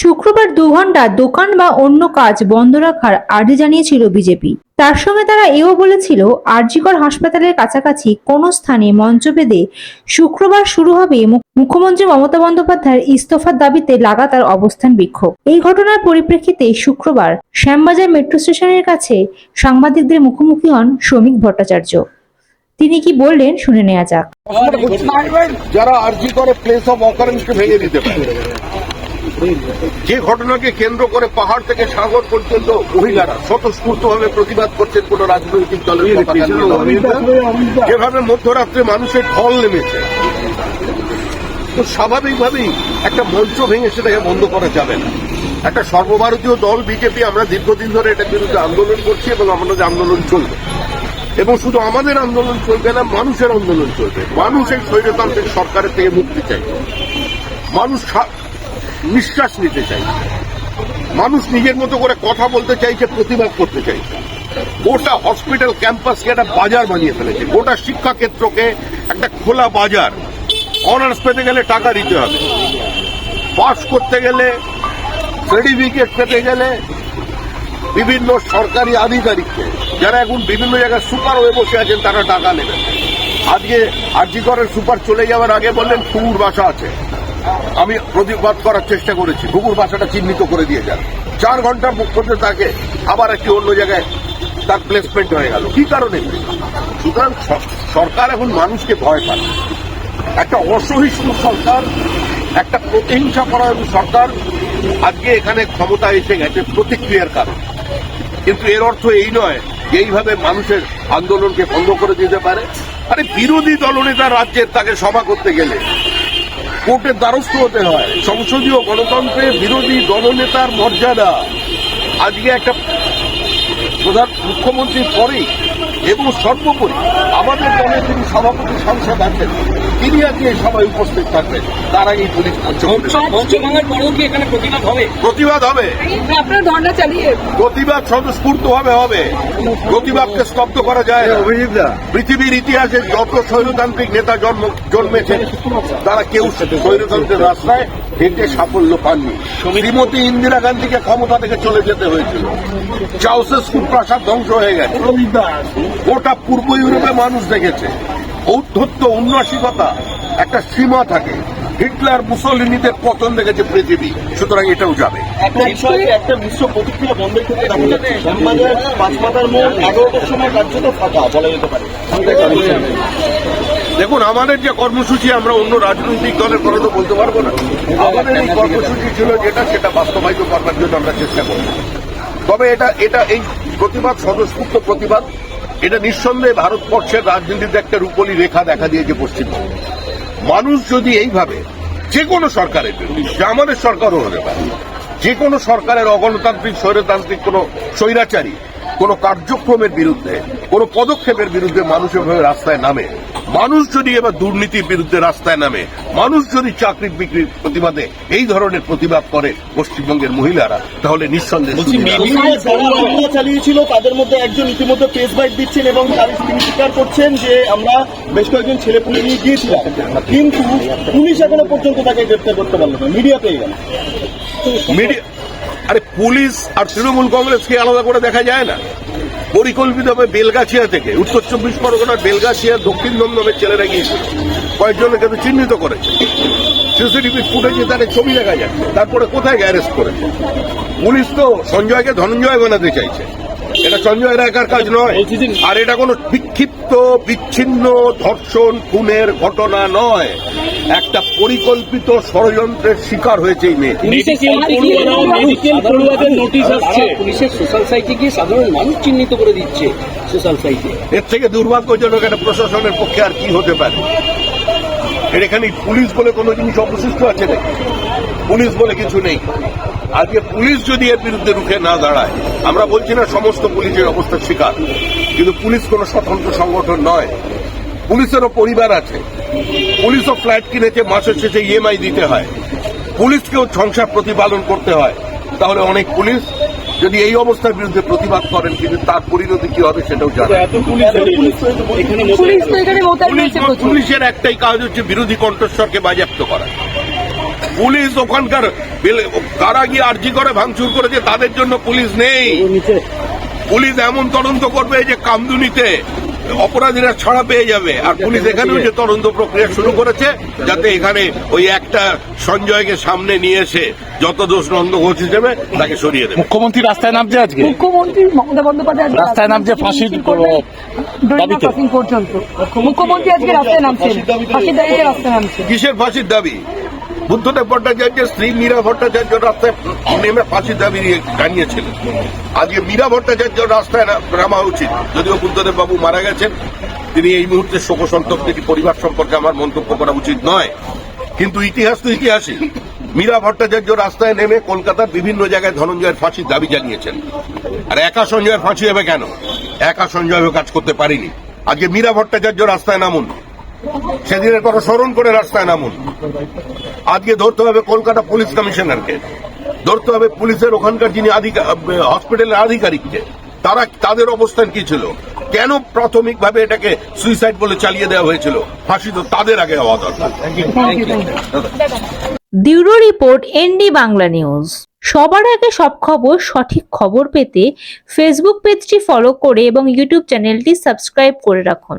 শুক্রবার দু ঘণ্টা দোকান বা অন্য কাজ বন্ধ রাখার আর্জি জানিয়েছিল বিজেপি। তার সঙ্গে তারা এও বলেছিল, আরজিকর হাসপাতালের কাছাকাছি কোনো স্থানে মঞ্চ বেঁধে শুক্রবার শুরু হবে মুখ্যমন্ত্রী মমতা বন্দ্যোপাধ্যায়ের ইস্তফার দাবিতে লাগাতার অবস্থান বিক্ষোভ। এই ঘটনার পরিপ্রেক্ষিতে শুক্রবার শ্যামবাজার মেট্রো স্টেশনের কাছে সাংবাদিকদের মুখোমুখি হন শ্রমিক ভট্টাচার্য। তিনি কি বললেন শুনে নেওয়া যাক। যারা আর্জি করে প্লেস অফ অকারেন্সকে ভেঙে দিতে পারে। যে ঘটনাকে কেন্দ্র করে পাহাড় থেকে সাগর পর্যন্ত মহিলারা স্বতঃস্ফূর্তভাবে প্রতিবাদ করছেন কোন রাজনৈতিক দলের যেভাবে মধ্যরাত্রে মানুষের ঢল নেমেছে তো স্বাভাবিকভাবেই একটা মঞ্চ ভেঙে সেটাকে বন্ধ করা যাবে না। একটা সর্বভারতীয় দল বিজেপি আমরা দীর্ঘদিন ধরে এটার বিরুদ্ধে আন্দোলন করছি এবং আমাদের আন্দোলন চলবে এবং শুধু আমাদের আন্দোলন চলবে না মানুষের আন্দোলন চলবে। মানুষের স্বৈরতান্ত্রিক সরকারের থেকে মুক্তি চাই। মানুষ নিঃশ্বাস নিতে চাই। মানুষ নিজের মতো করে কথা বলতে চাইছে, প্রতিবাদ করতে চাইছে। গোটা হসপিটাল ক্যাম্পাসকে একটা বাজার বানিয়ে ফেলেছে। গোটা শিক্ষা ক্ষেত্রকে একটা খোলা বাজার। অনার্স পেতে গেলে টাকা দিতে হবে। পাস করতে গেলে সার্টিফিকেট পেতে গেলে বিভিন্ন সরকারি আধিকারিককে, যারা এখন বিভিন্ন জায়গায় সুপার হয়ে বসে আছেন, তারা টাকা নেবেন। আজকে আরজিকরের সুপার চলে যাওয়ার আগে বললেন ফুকুর বাসা আছে। আমি প্রতিবাদ করার চেষ্টা করেছি। ফুকুর বাসাটা চিহ্নিত করে দিয়ে যান চার ঘণ্টা মুখ তাকে আবার একটি অন্য জায়গায় তার প্লেসমেন্ট হয়ে গেল। কি কারণে? সুতরাং সরকার এখন মানুষকে ভয় পায়। একটা অসহিষ্ণু সরকার, একটা প্রতিহিংসা পরায়ণ সরকার আজকে এখানে ক্ষমতা এসে গেছে প্রতিক্রিয়ার কারণ। কিন্তু এর অর্থ এই নয় এইভাবে মানুষের আন্দোলনকে বন্ধ করে দিতে পারে। আরে বিরোধী দলনেতা রাজ্যের তাকে সভা করতে গেলে কোর্টের দ্বারস্থ হতে হয়। সংসদীয় গণতন্ত্রে বিরোধী দলনেতার মর্যাদা। আজকে একটা প্রধান মুখ্যমন্ত্রীর পরেই এবং সর্বোপরি আমাদের দলের যিনি সভাপতি সংসদ আছেন তিনি আজকে এই সভায় উপস্থিত থাকবেন। তার আগেই পুলিশ মঞ্চ পরেও কি এখানে প্রতিবাদ হবে? প্রতিবাদ হবে। আপনারা ধর্ণা চালিয়ে প্রতিবাদ স্বতঃস্ফূর্ত ভাবে হবে। প্রতিবাদকে স্তব্ধ করা যায়। পৃথিবীর ইতিহাসে যত স্বৈরতান্ত্রিক নেতা জন্ম জন্মেছে তারা কেউ স্বৈরতন্ত্রের রাস্তায় হেঁটে সাফল্য পাননি। শ্রীমতী ইন্দিরা গান্ধীকে ক্ষমতা থেকে চলে যেতে হয়েছিল। চাউসেস্কুর প্রাসাদ ধ্বংস হয়ে গেছে। গোটা পূর্ব ইউরোপে মানুষ দেখেছে। ঔদ্ধত্য উন্নাসিকতা একটা সীমা থাকে। হিটলার মুসলিনীদের পতন দেখেছে পৃথিবী। সুতরাং এটাও যাবে। একটা বিষয়ে মিশ্র প্রতিক্রিয়া বন্ধের ক্ষেত্রে শ্যামবাজার পাঁচমাতার মোড় এগারোটার সময় কার্যত ফাঁকা বলা যেতে পারে। দেখুন, আমাদের যে কর্মসূচি, আমরা অন্য রাজনৈতিক দলের কথা তো বলতে পারব না। আমাদের এই কর্মসূচি ছিল যেটা, সেটা বাস্তবায়িত করবার জন্য আমরা চেষ্টা করব। তবে এটা এটা এই প্রতিবাদ, স্বতঃস্ফূর্ত প্রতিবাদ, এটা নিঃসন্দেহে ভারতবর্ষের রাজনীতিতে একটা রূপলি রেখা দেখা দিয়েছে পশ্চিমবঙ্গে। মানুষ যদি এইভাবে, যে কোনো সরকারের বিরুদ্ধে আমাদের সরকারও হতে পারে, যে কোনো সরকারের অগণতান্ত্রিক, স্বৈরতান্ত্রিক, কোনো স্বৈরাচারী, কোনো কার্যক্রমের বিরুদ্ধে, কোনো পদক্ষেপের বিরুদ্ধে মানুষ এভাবে রাস্তায় নামে মানুষ যদি এবার দুর্নীতির বিরুদ্ধে রাস্তায় নামে মানুষ যদি চাকরি বিক্রির প্রতিবাদে এই ধরনের প্রতিবাদ করে পশ্চিমবঙ্গের মহিলারা তাহলে নিঃসন্দেহে চালিয়েছিল তাদের মধ্যে একজন ইতিমধ্যে প্রেস বাইট দিচ্ছেন এবং তার তিনি স্বীকার করছেন যে আমরা বেশ কয়েকজন ছেলে পুলে নিয়ে গিয়েছিলাম। কিন্তু পুলিশ এখনও পর্যন্ত তাকে গ্রেপ্তার করতে পারল না। মিডিয়া পেয়ে গেল। মিডিয়া আরে পুলিশ আর তৃণমূল কংগ্রেসকে আলাদা করে দেখা যায় না। পরিকল্পিতভাবে বেলগাছিয়া থেকে। উত্তর চব্বিশ পরগনার বেলগাছিয়া, দক্ষিণ দমদমের ছেলেরা গিয়েছিল। কয়েকজনকে কিন্তু চিহ্নিত করেছে। সিসিটিভি ফুটেজে তার ছবি দেখা যাচ্ছে। তারপরে কোথায় অ্যারেস্ট করেছে? পুলিশ তো সঞ্জয়কে ধনঞ্জয় বানাতে চাইছে। এটা সঞ্জয়ের একার কাজ নয়। আর এটা কোনো বিক্ষিপ্ত বিচ্ছিন্ন ধর্ষণ খুনের ঘটনা নয়। একটা পরিকল্পিত ষড়যন্ত্রের শিকার হয়েছে এই মেয়ে। নোটিশ পুলিশের সোশ্যাল সাইটে গিয়ে সাধারণ মানুষ চিহ্নিত করে দিচ্ছে সোশ্যাল সাইটে। এর থেকে দুর্ভাগ্যজনক একটা প্রশাসনের পক্ষে আর কি হতে পারে? এর এখানে পুলিশ বলে কোনো জিনিস অবশিষ্ট আছে নাকি? পুলিশ বলে কিছু নেই। আজকে পুলিশ যদি এর বিরুদ্ধে রুখে না দাঁড়ায় আমরা বলছি না সমস্ত পুলিশের অবস্থার শিকার কিন্তু পুলিশ কোনো স্বতন্ত্র সংগঠন নয়। পুলিশেরও পরিবার আছে। পুলিশও ফ্ল্যাট কিনেছে মাসের শেষে ইএমআই দিতে হয়। পুলিশকেও সংসার প্রতিপালন করতে হয়। তাহলে অনেক পুলিশ যদি এই অবস্থার বিরুদ্ধে প্রতিবাদ করেন কিন্তু তার পরিণতি কি হবে সেটাও জানে পুলিশের একটাই কাজ হচ্ছে বিরোধী কণ্ঠস্বরকে বাজেয়াপ্ত করা। পুলিশ ওখানকার কারা গিয়ে আর্জি করে ভাঙচুর করেছে তাদের জন্য পুলিশ নেই। পুলিশ এমন তদন্ত করবে যে কামদুনিতে অপরাধীরা ছাড়া পেয়ে যাবে। আর পুলিশ এখানেও যে তদন্ত প্রক্রিয়া শুরু করেছে যাতে এখানে ওই একটা সঞ্জয়কে সামনে নিয়ে এসে যত দোষ নন্দ ঘোষ হিসেবে তাকে সরিয়ে দেবে। মুখ্যমন্ত্রী রাস্তায় নামছে আজকে? মুখ্যমন্ত্রী মমতা বন্দ্যোপাধ্যায় রাস্তায় নামছে ফাঁসির। ক্রসিং পর্যন্ত। মুখ্যমন্ত্রী আজকে রাস্তায় নামছেন। ফাঁসির দাবিতে রাস্তায় নামছেন। কিসের ফাঁসির দাবি? বুদ্ধদেব ভট্টাচার্যের স্ত্রী মীরা ভট্টাচার্য রাস্তায় নেমে ফাঁসির দাবি নিয়ে জানিয়েছিলেন। আজকে মীরা ভট্টাচার্য রাস্তায় নামা উচিত। যদিও বুদ্ধদেব বাবু মারা গেছেন, তিনি এই মুহূর্তে শোক সন্তপ্ত একটি পরিবার সম্পর্কে আমার মন্তব্য করা উচিত নয়। কিন্তু ইতিহাস তো ইতিহাসই। মীরা ভট্টাচার্য রাস্তায় নেমে কলকাতার বিভিন্ন জায়গায় ধনঞ্জয়ের ফাঁসির দাবি জানিয়েছেন। আর একা সঞ্জয়ের ফাঁসি হবে কেন? একা সঞ্জয় কাজ করতে পারিনি। আজকে মীরা ভট্টাচার্য রাস্তায় নামুন। সেদিনের কথা স্মরণ করে রাস্তায় নামুন। আজকে ধরতে হবে কলকাতা পুলিশ কমিশনারকে। ধরতে হবে পুলিশের ওখানকার যিনি হসপিটালের আধিকারিককে। তারা তাদের অবস্থান কি ছিল? কেন প্রাথমিকভাবে এটাকে সুইসাইড বলে চালিয়ে দেওয়া হয়েছিল? ফাঁসি তো তাদের আগে হওয়া দরকার। Bureau report ND Bangla news. সবার আগে সব খবর সঠিক খবর পেতে ফেসবুক পেজটি ফলো করে এবং ইউটিউব চ্যানেলটি সাবস্ক্রাইব করে রাখুন।